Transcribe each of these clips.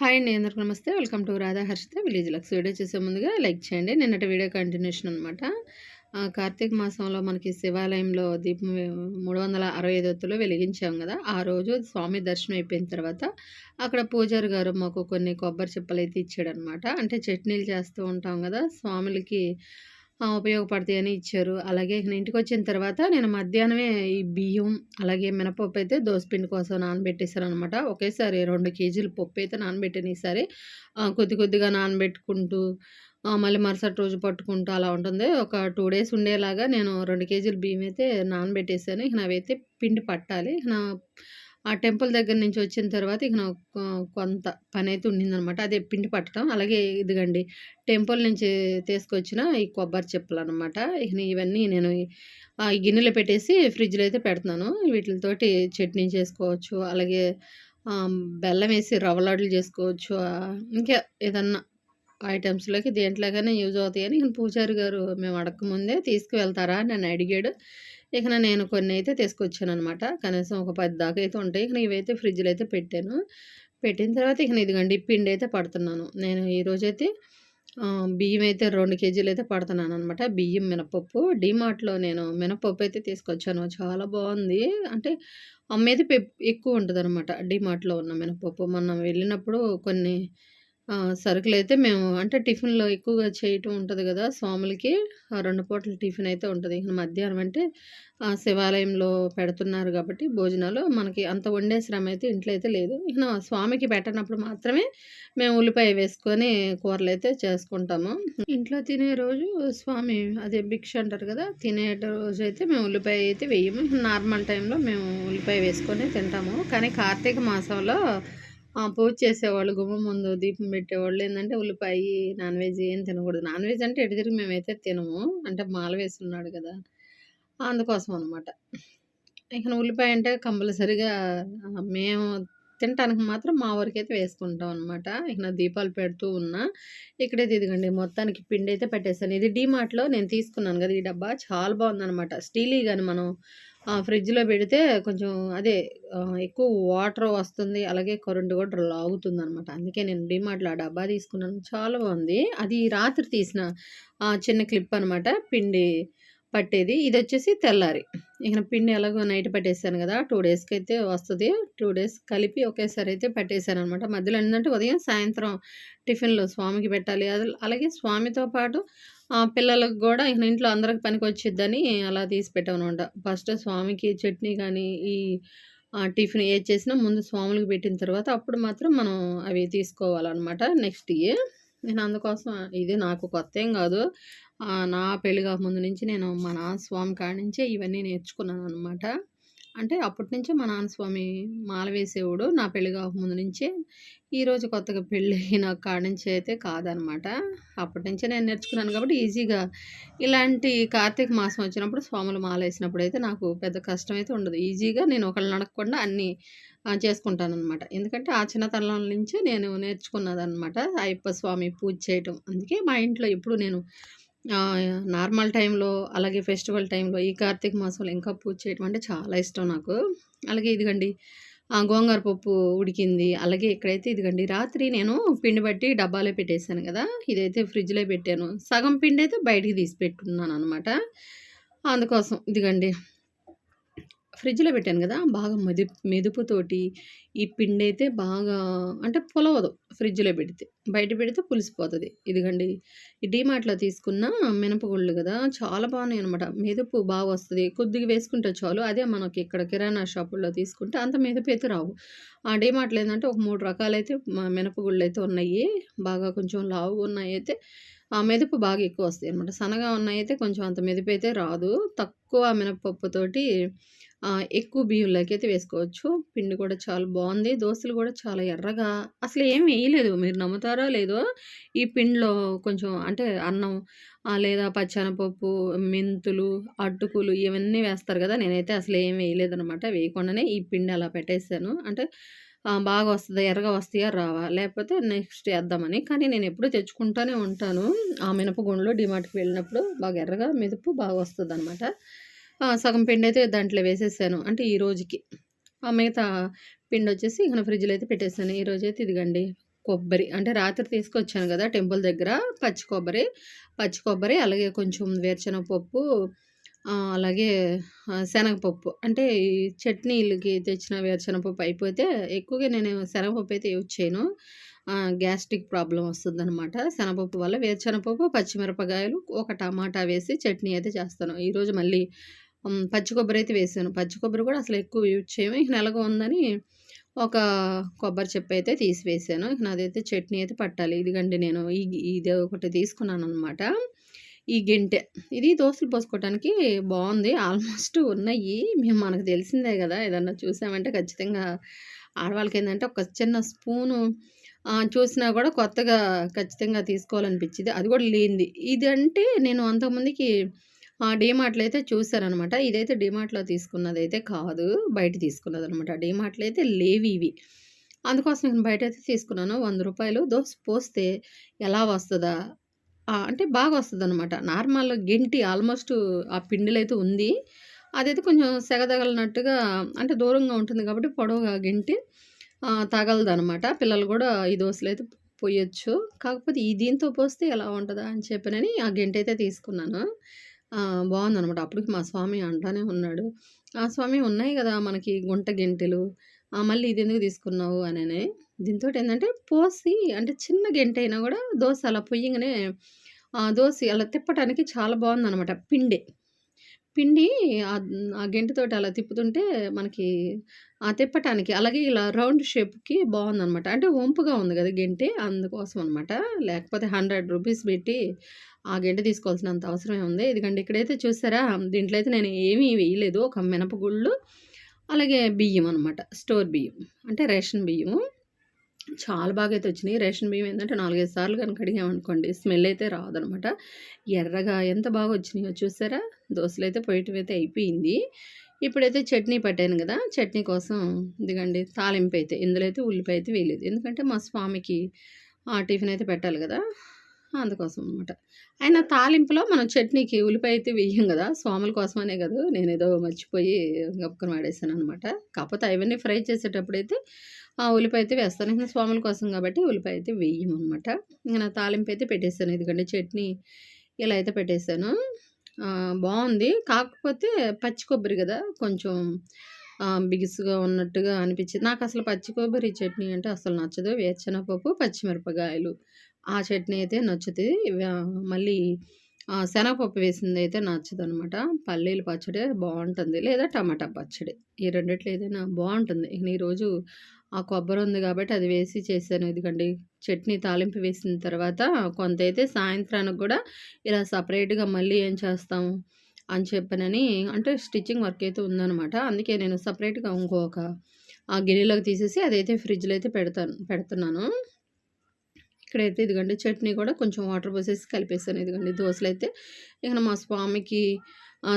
Hi అండి అందరికీ నమస్తే. Welcome to Radha Harshitha village Lux. Video చూసే ముందుగా లైక్ చేయండి. నిన్నటి వీడియో కంటిన్యూషన్ అనమాట కార్తీక మాసంలో మనకి శివాలయంలో దీపం మూడు వందల అరవై ఐదు వెలిగించాం కదా. ఆ రోజు స్వామి దర్శనం అయిపోయిన తర్వాత అక్కడ పూజారి గారు మాకు కొన్ని కొబ్బరి చిప్పలు అయితే ఇచ్చాడనమాట అంటే చట్నీలు చేస్తూ ఉంటాం కదా స్వాములకి. ఉపయోగపడతాయని ఇచ్చారు. అలాగే ఇంటికి వచ్చిన తర్వాత నేను మధ్యాహ్నమే ఈ బియ్యం అలాగే మినపప్పు అయితే దోసపిండి కోసం నానబెట్టేశాను అనమాట ఒకేసారి రెండు కేజీలు పప్పు అయితే నానబెట్టాను ఈసారి. కొద్ది కొద్దిగా నానబెట్టుకుంటూ మళ్ళీ మరుసటి రోజు పట్టుకుంటూ అలా ఉంటుంది. ఒక టూ డేస్ ఉండేలాగా నేను రెండు కేజీలు బియ్యం అయితే నానబెట్టేసాను ఇక అవైతే పిండి పట్టాలి. నా ఆ టెంపుల్ దగ్గర నుంచి వచ్చిన తర్వాత ఇక నాకు కొంత పని అయితే ఉండిందనమాట. అదే పిండి పట్టడం అలాగే ఇదిగండి టెంపుల్ నుంచి తీసుకొచ్చిన ఈ కొబ్బరి చెప్పులు అనమాట ఇక ఇవన్నీ నేను ఈ గిన్నెలో పెట్టేసి ఫ్రిడ్జ్లో అయితే పెడుతున్నాను. వీటితోటి చట్నీ చేసుకోవచ్చు అలాగే బెల్లం వేసి రవ్వలాడులు చేసుకోవచ్చు ఇంకా ఏదన్నా ఐటమ్స్లోకి దేంట్లోకైనా యూజ్ అవుతాయని ఇక పూజారి గారు మేము అడగకముందే తీసుకువెళ్తారా అని నన్ను అడిగాడు. ఇక నేను కొన్ని అయితే తీసుకొచ్చాను అనమాట కనీసం ఒక పది దాకా అయితే ఉంటాయి. ఇక ఇవైతే ఫ్రిడ్జ్లో అయితే పెట్టాను. పెట్టిన తర్వాత ఇక ఇదిగండి పిండి అయితే పడుతున్నాను. నేను ఈరోజైతే బియ్యం అయితే రెండు కేజీలు అయితే పడుతున్నాను అనమాట బియ్యం మినపప్పు డీమార్ట్లో నేను మినపప్పు అయితే తీసుకొచ్చాను. చాలా బాగుంది. అంటే అమ్మేది ఎక్కువ ఉంటుంది అనమాట డిమార్ట్లో ఉన్న మినపప్పు. మనం వెళ్ళినప్పుడు కొన్ని సరుకులైతే మేము అంటే టిఫిన్‌లో ఎక్కువగా చేయటం ఉంటుంది కదా స్వాములకి. రెండు పూటల టిఫిన్ అయితే ఉంటుంది మధ్యాహ్నం అంటే శివాలయంలో పెడుతున్నారు కాబట్టి భోజనాలు మనకి అంత వండే శ్రమ అయితే ఇంట్లో అయితే లేదు. ఇక స్వామికి పెట్టనప్పుడు మాత్రమే మేము ఉల్లిపాయ వేసుకొని కూరలు అయితే చేసుకుంటాము. ఇంట్లో తినే రోజు స్వామి అదే భిక్ష అంటారు కదా తినే రోజైతే మేము ఉల్లిపాయ అయితే వేయము. నార్మల్ టైంలో మేము ఉల్లిపాయ వేసుకొని తింటాము. కానీ కార్తీక మాసంలో పూజ చేసేవాళ్ళు గుమ్మం ముందు దీపం పెట్టేవాళ్ళు. ఏంటంటే ఉల్లిపాయ నాన్ వెజ్ ఏం తినకూడదు. నాన్ వెజ్ అంటే ఎటు తిరిగి మేమైతే తినము. అంటే మాల వేస్తున్నాడు కదా అందుకోసం అనమాట ఇక ఉల్లిపాయ అంటే కంపల్సరిగా మేము తినటానికి మాత్రం మా వరకైతే వేసుకుంటాం అనమాట ఇక దీపాలు పెడుతూ ఉన్నా ఇక్కడైతే ఇదిగండి మొత్తానికి పిండి అయితే పెట్టేస్తాను ఇది డీమార్ట్లో నేను తీసుకున్నాను కదా ఈ డబ్బా. చాలా బాగుందనమాట స్టీలీ కానీ మనం ఫ్రిడ్జ్‌లో పెడితే కొంచెం అదే ఎక్కువ వాటర్ వస్తుంది. అలాగే కరెంటు కూడా లాగుతుందనమాట. అందుకే నేను డీమార్ట్‌లో ఆ డబ్బా తీసుకున్నాను. చాలా బాగుంది. అది రాత్రి తీసిన చిన్న క్లిప్ అనమాట. పిండి పట్టేది. ఇది వచ్చేసి తెల్లారి. ఇక పిండి ఎలాగో నైట్ పట్టేసాను కదా! టూ డేస్కి అయితే వస్తుంది టూ డేస్ కలిపి ఒకేసారి అయితే అనమాట మధ్యలో ఏంటంటే ఉదయం, సాయంత్రం టిఫిన్లో స్వామికి పెట్టాలి. అది అలాగే స్వామితో పాటు పిల్లలకు కూడా ఇక ఇంట్లో అందరికి పనికి వచ్చిద్దని అలా తీసి పెట్టామనమాట. ఫస్ట్ స్వామికి చట్నీ కానీ, ఈ టిఫిన్ ఏది చేసినా ముందు స్వాములకు పెట్టిన తర్వాత అప్పుడు మాత్రం మనం అవి తీసుకోవాలన్నమాట నెక్స్ట్ ఇయర్ నేను అందుకోసం ఇది నాకు కొత్త ఏం కాదు నా పెళ్ళి ముందు నుంచి నేను మా నాన్న స్వామి కాడి నుంచే ఇవన్నీ నేర్చుకున్నాను అనమాట అంటే అప్పటి నుంచే మా నాన్న స్వామి మాల వేసేవాడు. నా పెళ్ళి ముందు నుంచే ఈరోజు కొత్తగా పెళ్ళి అయిన కాడి నుంచి అయితే కాదనమాట అప్పటి నుంచే నేను నేర్చుకున్నాను కాబట్టి ఈజీగా ఇలాంటి కార్తీక మాసం వచ్చినప్పుడు స్వాములు మాల వేసినప్పుడు అయితే నాకు పెద్ద కష్టం అయితే ఉండదు. ఈజీగా నేను ఒకళ్ళు నడకుండా అన్నీ చేసుకుంటానమాట ఎందుకంటే ఆ చిన్నతనం నుంచే నేను నేర్చుకున్నదనమాట అయ్యప్ప స్వామి పూజ చేయటం. అందుకే మా ఇంట్లో ఎప్పుడు నేను నార్మల్ టైంలో అలాగే ఫెస్టివల్ టైంలో ఈ కార్తీక మాసంలో ఇంకా పూజ చేయడం అంటే చాలా ఇష్టం నాకు. అలాగే ఇదిగండి గోంగూర పప్పు ఉడికింది. అలాగే ఇక్కడైతే ఇదిగండి రాత్రి నేను పిండి బట్టి డబ్బాలో పెట్టేశాను కదా ఇదైతే ఫ్రిడ్జ్లో పెట్టాను. సగం పిండి అయితే బయటికి తీసి పెట్టుకున్నాను అనమాట అందుకోసం ఇదిగండి ఫ్రిడ్జ్లో పెట్టాను కదా! బాగా మెది మెదుపుతోటి ఈ పిండి అయితే బాగా అంటే పొలవదు ఫ్రిడ్జ్లో పెడితే. బయట పెడితే పులిసిపోతుంది. ఇదిగండి ఈ డీమార్ట్లో తీసుకున్న మినపగుళ్ళు కదా! చాలా బాగున్నాయి అనమాట మెదుపు బాగా వస్తుంది. కొద్దిగా వేసుకుంటే చాలు. అదే మనకి ఇక్కడ కిరాణా షాపుల్లో తీసుకుంటే అంత మెదుపు అయితే రావు. ఆ డీమార్ట్లో ఏంటంటే ఒక మూడు రకాలైతే మినపగుళ్ళు అయితే ఉన్నాయి. బాగా కొంచెం లావుగా ఉన్నాయి అయితే మెదుపు బాగా ఎక్కువ వస్తాయి అనమాట సన్నగా ఉన్నాయితే కొంచెం అంత మెదుపు అయితే రాదు. తక్కువ మినపప్పుతోటి ఎక్కువ బియ్యంలోకి అయితే వేసుకోవచ్చు. పిండి కూడా చాలా బాగుంది దోశలు కూడా చాలా ఎర్రగా అసలు ఏం వేయలేదు. మీరు నమ్ముతారో లేదో ఈ పిండిలో కొంచెం అంటే అన్నం లేదా పచ్చనపప్పు మెంతులు అటుకులు ఇవన్నీ వేస్తారు కదా. నేనైతే అసలు ఏం వేయలేదనమాట వేయకుండానే ఈ పిండి అలా పెట్టేశాను అంటే బాగా వస్తుంది ఎర్రగా వస్తాయా రావా? లేకపోతే నెక్స్ట్ వేద్దామని కానీ నేను ఎప్పుడూ తెచ్చుకుంటూనే ఉంటాను. ఆ మినపగుండలో డిమార్ట్కి వెళ్ళినప్పుడు బాగా ఎర్రగా మెదుపు బాగా వస్తుంది అనమాట సగం పిండి అయితే దాంట్లో వేసేసాను. అంటే ఈ రోజుకి. ఆ మిగతా పిండి వచ్చేసి ఇక ఫ్రిడ్జ్లో అయితే పెట్టేసాను. ఈ అయితే ఇదిగండి కొబ్బరి. అంటే రాత్రి తీసుకొచ్చాను కదా టెంపుల్ దగ్గర పచ్చి కొబ్బరి. పచ్చి కొబ్బరి అలాగే కొంచెం వేరుశనగపప్పు అలాగే శనగపప్పు. అంటే ఈ చట్నీలకి తెచ్చిన వేరుశనగపప్పు అయిపోతే ఎక్కువగా నేను శనగపప్పు అయితే యూజ్ చేయను. గ్యాస్ట్రిక్ ప్రాబ్లం వస్తుందనమాట శనగపప్పు వల్ల వేరుశనగపప్పు పచ్చిమిరపకాయలు ఒక టమాటా వేసి చట్నీ అయితే చేస్తాను. ఈరోజు మళ్ళీ పచ్చి కొబ్బరి అయితే వేసాను. పచ్చి కొబ్బరి కూడా అసలు ఎక్కువ యూజ్ చేయము ఇక నెలగా ఉందని ఒక కొబ్బరి చెప్పు అయితే తీసివేసాను ఇక నాదైతే చట్నీ అయితే పట్టాలి. ఇదిగండి నేను ఇది ఒకటి తీసుకున్నాను అనమాట ఈ గింటె ఇది దోశలు పోసుకోవడానికి బాగుంది ఆల్మోస్ట్ ఉన్నాయి మేము మనకు తెలిసిందే కదా ఏదన్నా చూసామంటే ఖచ్చితంగా ఆడవాళ్ళకి ఏంటంటే ఒక చిన్న స్పూను చూసినా కూడా కొత్తగా ఖచ్చితంగా తీసుకోవాలనిపించింది అది కూడా లేనిది ఇది అంటే నేను అంతకుముందుకి డీమార్ట్‌లో అయితే చూసారనమాట. ఇదైతే డీమార్ట్‌లో అయితే కాదు. బయట తీసుకున్నది అనమాట డీమార్ట్‌లో అయితే లేవివి. అందుకోసం నేను బయట అయితే తీసుకున్నాను. వంద రూపాయలు దోశ పోస్తే ఎలా వస్తుందా అంటే బాగా వస్తదనమాట. నార్మల్ గెంటి ఆల్మోస్ట్ ఆ పిండిలో అయితే ఉంది. అదైతే కొంచెం సెగదగలినట్టుగా అంటే దూరంగా ఉంటుంది కాబట్టి పొడవుగా గెంటి తగలదనమాట. పిల్లలు కూడా ఈ దోశలు అయితే పోయొచ్చు కాకపోతే ఈ దీంతో పోస్తే ఎలా ఉంటుందా అని చెప్పినని ఆ గెంటైతే తీసుకున్నాను. బాగుందనమాట. అప్పటికి మా స్వామి అంటానే ఉన్నాడు. "ఆ! స్వామి ఉన్నాయి కదా మనకి గుంట గెంటెలు. మళ్ళీ ఇది ఎందుకు తీసుకున్నావు" అనని. ఏంటంటే పోసి అంటే చిన్న గెంటైనా కూడా దోశ అలా పొయ్యంగానే దోశ అలా తిప్పటానికి చాలా బాగుందనమాట. పిండి. పిండి ఆ గెంటితోటి అలా తిప్పుతుంటే మనకి ఆ తిప్పటానికి అలాగే ఇలా రౌండ్ షేప్‌కి బాగుందనమాట. అంటే వంపుగా ఉంది కదా గెంటె అందుకోసం అనమాట. లేకపోతే హండ్రెడ్ రూపీస్ పెట్టి ఆ గెంటె తీసుకోవాల్సినంత అవసరమే ఉంది. ఇదిగండి ఇక్కడైతే చూసారా దీంట్లో అయితే నేను ఏమీ వేయలేదు. ఒక మినపగుళ్ళు అలాగే బియ్యం అనమాట. స్టోర్ బియ్యం. అంటే రేషన్ బియ్యము. చాలా బాగా అయితే వచ్చినాయి. రేషన్ బియ్యం ఏంటంటే 4, 5 సార్లు కనుక కడిగామనుకోండి స్మెల్ అయితే రాదనమాట. ఎర్రగా ఎంత బాగా వచ్చినాయో చూసారా? దోసలైతే పొయ్యటం అయితే అయిపోయింది. ఇప్పుడైతే చట్నీ పట్టాను కదా! చట్నీ కోసం ఇదిగండి తాలింపు అయితే ఇందులో అయితే ఉల్లిపాయ అయితే వేయలేదు. ఎందుకంటే మా స్వామికి టిఫిన్ అయితే పెట్టాలి కదా! అందుకోసం అనమాట. అయినా తాలింపులో మనం చట్నీకి ఉల్లిపాయ అయితే వేయం కదా! స్వాముల కోసమనే కదా! నేను ఏదో మర్చిపోయి గబుక్కన అనమాట కాకపోతే అవన్నీ ఫ్రై చేసేటప్పుడైతే ఆ ఉల్లిపాయ అయితే వేస్తాను. ఇంకా స్వాముల కోసం కాబట్టి ఉల్లిపాయ అయితే వేయమనమాట. ఇంక నా తాలింపు అయితే పెట్టేశాను ఎందుకంటే చట్నీ ఇలా అయితే పెట్టేసాను. బాగుంది. కాకపోతే పచ్చి కొబ్బరి కదా! కొంచెం బిగుసుగా ఉన్నట్టుగా అనిపించింది. నాకు అసలు పచ్చి కొబ్బరి చట్నీ అంటే అసలు నచ్చదు. వేరుశనగపప్పు, పచ్చిమిరపకాయలు ఆ చట్నీ అయితే నచ్చుతుంది మళ్ళీ శనగపప్పు వేసింది అయితే వేసిందైతే నచ్చదనమాట. పల్లీల పచ్చడి బాగుంటుంది లేదా టమాటా పచ్చడి. ఈ రెండిట్లో ఏదైనా బాగుంటుంది ఈరోజు ఆ కొబ్బరి ఉంది కాబట్టి అది వేసి చేశాను. ఇదిగండి చట్నీ తాలింపు వేసిన తర్వాత కొంత అయితే సాయంత్రానికి కూడా ఇలా సపరేట్‌గా మళ్ళీ ఏం చేస్తాము అని చెప్పనని అంటే స్టిచ్చింగ్ వర్క్ అయితే ఉందనమాట. అందుకే నేను సపరేట్‌గా ఇంకొక ఆ గిన్నెలోకి తీసేసి అదైతే ఫ్రిడ్జ్‌లో అయితే పెడతాను పెడుతున్నాను. ఇక్కడైతే ఇదిగండి చట్నీ కూడా కొంచెం వాటర్ పోసేసి కలిపేసాను ఇదిగండి దోశలు అయితే ఇక మా స్వామికి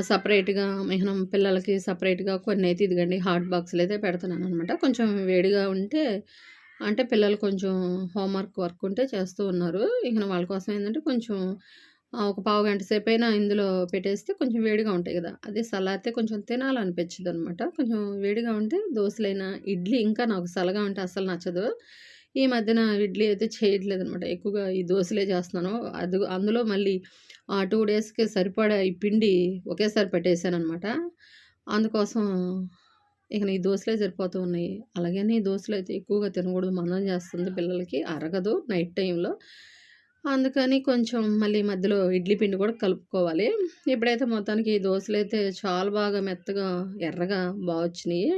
సపరేట్గా మిహనం పిల్లలకి సపరేట్గా కొన్ని అయితే ఇదిగండి హాట్ బాక్సులు అయితే పెడుతున్నాను అనమాట కొంచెం వేడిగా ఉంటే అంటే పిల్లలు కొంచెం హోంవర్క్ వర్క్ ఉంటే చేస్తూ ఉన్నారు. ఇక వాళ్ళ కోసం ఏంటంటే కొంచెం ఒక పావు గంట సేపు అయినా ఇందులో పెట్టేస్తే కొంచెం వేడిగా ఉంటాయి కదా. అదే సలాతే కొంచెం తినాలనిపించదు అనమాట కొంచెం వేడిగా ఉంటే దోశలైనా ఇడ్లీ ఇంకా నాకు సలగా ఉంటే అస్సలు నచ్చదు. ఈ మధ్యన ఇడ్లీ అయితే చేయట్లేదనమాట. ఎక్కువగా ఈ దోశలే చేస్తున్నాను. అది అందులో మళ్ళీ ఆ టూ డేస్‌కి సరిపడా ఈ పిండి ఒకేసారి పెట్టేసాననమాట. అందుకోసం ఇక ఈ దోశలే సరిపోతూ ఉన్నాయి. అలాగని దోసలైతే ఎక్కువగా తినకూడదు. మందం చేస్తుంది పిల్లలకి. అరగదు నైట్ టైంలో. అందుకని కొంచెం మళ్ళీ మధ్యలో ఇడ్లీ పిండి కూడా కలుపుకోవాలి. ఇప్పుడైతే మొత్తానికి దోశలు అయితే చాలా బాగా మెత్తగా, ఎర్రగా బాగా వచ్చినాయి.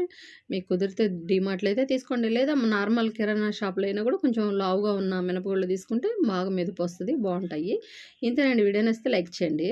మీకు కుదిరితే డీమార్ట్‌లో అయితే తీసుకోండి. లేదా నార్మల్ కిరాణా షాప్‌లో అయినా కూడా కొంచెం లావుగా ఉన్న మినపగుళ్ళు తీసుకుంటే బాగా మెదుపు వస్తుంది బాగుంటాయి ఇంతేనండి వీడియో నచ్చితే లైక్ చేయండి.